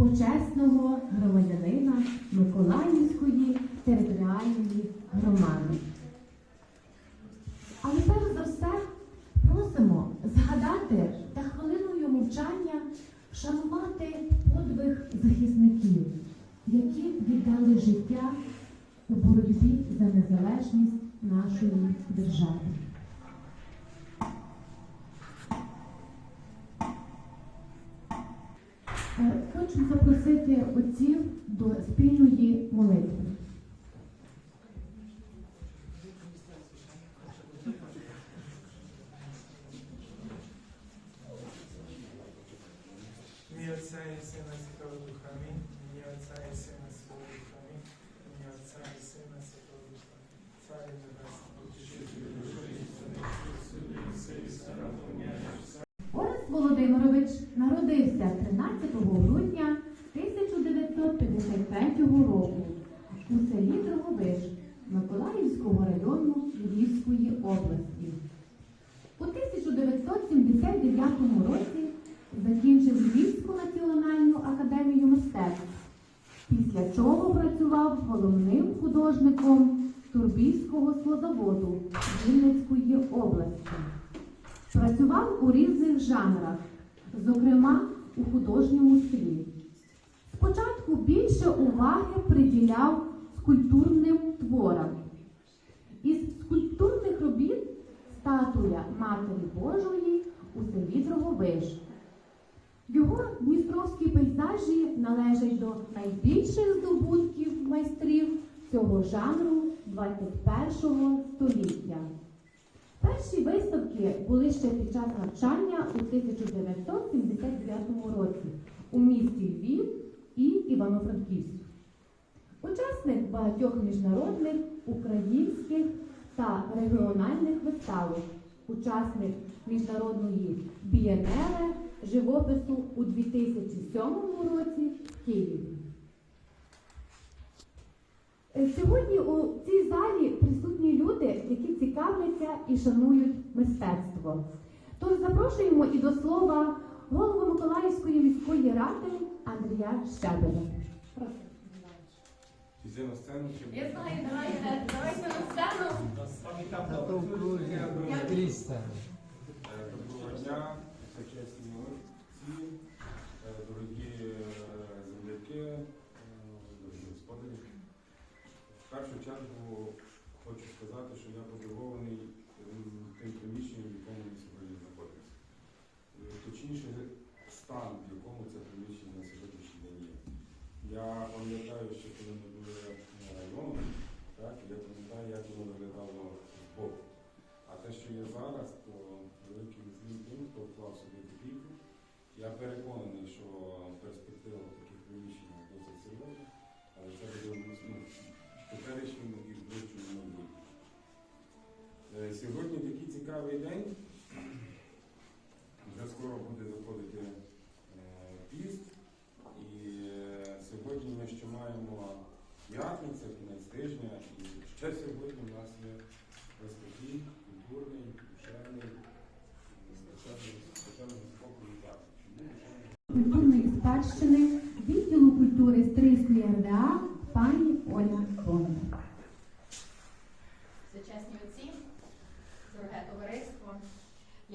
почесного громадянина Миколаївської територіальної громади. Але перш за все просимо згадати та хвилиною мовчання вшанувати подвиг захисників, які віддали життя у боротьбі за незалежність нашої держави. Е, Хочу запросити отців до спільної молитви. Ім'я народився 13 грудня 1953 року у селі Дроговиш Миколаївського району Львівської області. У 1979 році закінчив Львівську національну академію мистецтв, після чого працював головним художником Турбійського складоводу Вінницької області. Працював у різних жанрах, зокрема у художньому стилі. Спочатку більше уваги приділяв скульптурним творам. Із скульптурних робіт статуя Матері Божої у селі Дроговиш. Його дністровські пейзажі належать до найбільших здобутків майстрів цього жанру 21 століття. Перші виставки були ще під час навчання у 1979 році у місті Львів і Івано-Франківськ. Учасник багатьох міжнародних, українських та регіональних виставок, учасник міжнародної бієнеле живопису у 2007 році в Києві. Е, Сьогодні у цій залі присутні люди, які цікавляться і шанують мистецтво. Тож запрошуємо і до слова голову Миколаївської міської ради Андрія Щебеля. Прошу. На сцену чи Я знаю, давайте, давайте на сцену. Доброго дня, е, дорогі е, земляки, е, дорогі господарі. В першу чергу хочу сказати, що я подивований тим приміщенням, в якому ми сьогодні знаходимося. Е, Точніше, стан, в якому це приміщення на сьогоднішній день є. Я пам'ятаю, що коли ми були районом, так, я пам'ятаю, як воно виглядало збоку. А те, що є зараз, то великий злім тим, хто вклав собі копійку. Я переконаний, що перспектива таких приміщеннях досить серйозна, але це буде ну, теперішньому і в ближчому майбутньому. Е, Сьогодні такий цікавий день. Вже скоро буде заходити е, піст. І е, сьогодні ми ще маємо п'ятницю, кінець тижня, і ще сьогодні у нас є ось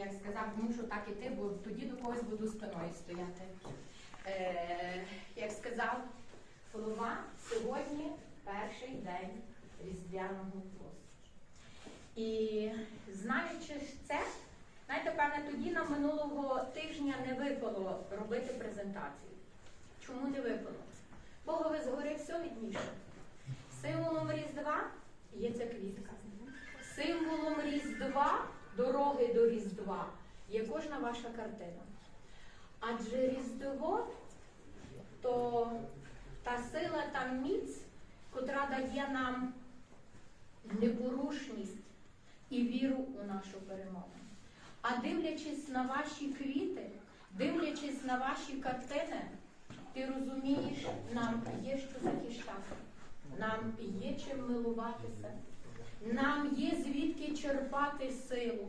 як сказав, мушу так іти, бо тоді до когось буду спиною стояти. Е, як сказав голова, сьогодні перший день Різдвяного посту. І знаючи це, знаєте, певне, тоді нам минулого тижня не випало робити презентацію. Чому не випало? Богові згори все відніше. Символом Різдва є ця квітка. Різдва, є кожна ваша картина. Адже Різдво то та сила, та міць, котра дає нам непорушність і віру у нашу перемогу. А дивлячись на ваші квіти, дивлячись на ваші картини, ти розумієш, нам є що захищати, нам є чим милуватися, нам є звідки черпати силу.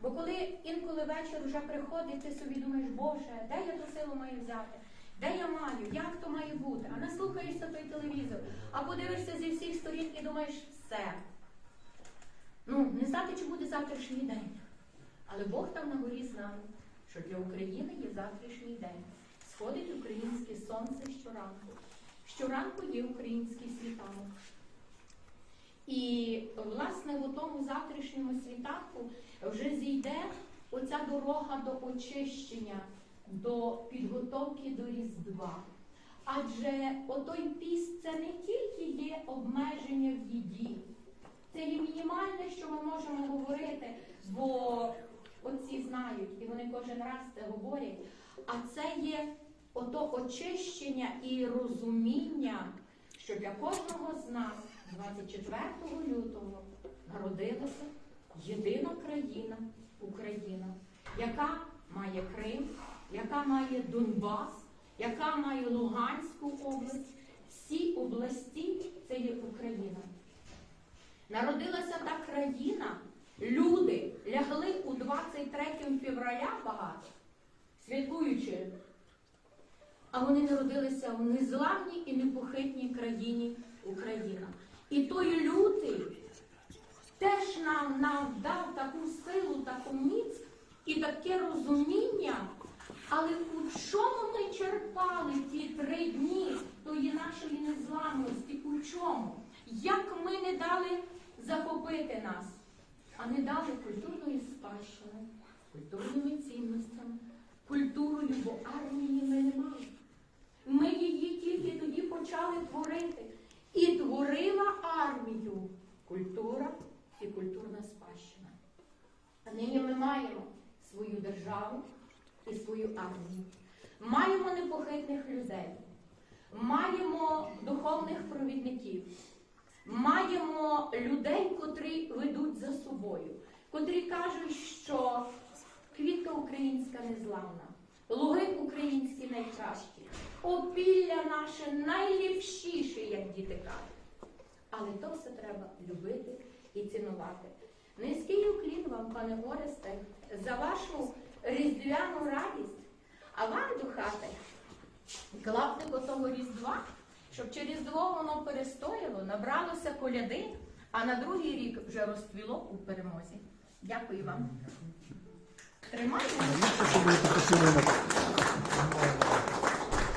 Бо коли інколи вечір вже приходить, ти собі думаєш, Боже, де я ту силу маю взяти? Де я маю? Як то має бути? А наслухаєшся той телевізор, а подивишся зі всіх сторін і думаєш, все. Ну, не знати, чи буде завтрашній день. Але Бог там на горі знає, що для України є завтрашній день. Сходить українське сонце щоранку. Щоранку є український світанок. І, власне, у тому завтрашньому світанку вже зійде оця дорога до очищення, до підготовки до Різдва. Адже отой піст це не тільки є обмеження в їді, це є мінімальне, що ми можемо говорити, бо отці знають, і вони кожен раз це говорять. А це є ото очищення і розуміння, що для кожного з нас 24 лютого народилася єдина країна Україна, яка має Крим, яка має Донбас, яка має Луганську область. Всі області це є Україна. Народилася та країна, люди лягли у 23 февраля багато, святкуючи. А вони народилися в незламній і непохитній країні Україна. І той лютий теж нам, нам дав таку силу, таку міць і таке розуміння. Але у чому ми черпали ті три дні тої нашої незламності? У чому? Як ми не дали захопити нас, а не дали культурної спадщини, культурними цінностями, культурою, бо армії ми не мали. Ми її тільки тоді почали творити. І творила армію культура і культурна спадщина. А нині ми маємо свою державу і свою армію. Маємо непохитних людей, маємо духовних провідників, маємо людей, котрі ведуть за собою, котрі кажуть, що квітка українська незламна, луги українські найкращі, опілля наше найліпшіше, як діти кажуть. Але то все треба любити і цінувати. Низький уклін вам, пане Оресте, за вашу різдвяну радість, а вам до хати клаптику того різдва, щоб через Різдво воно перестояло, набралося коляди, а на другий рік вже розцвіло у перемозі. Дякую вам. Тримайте.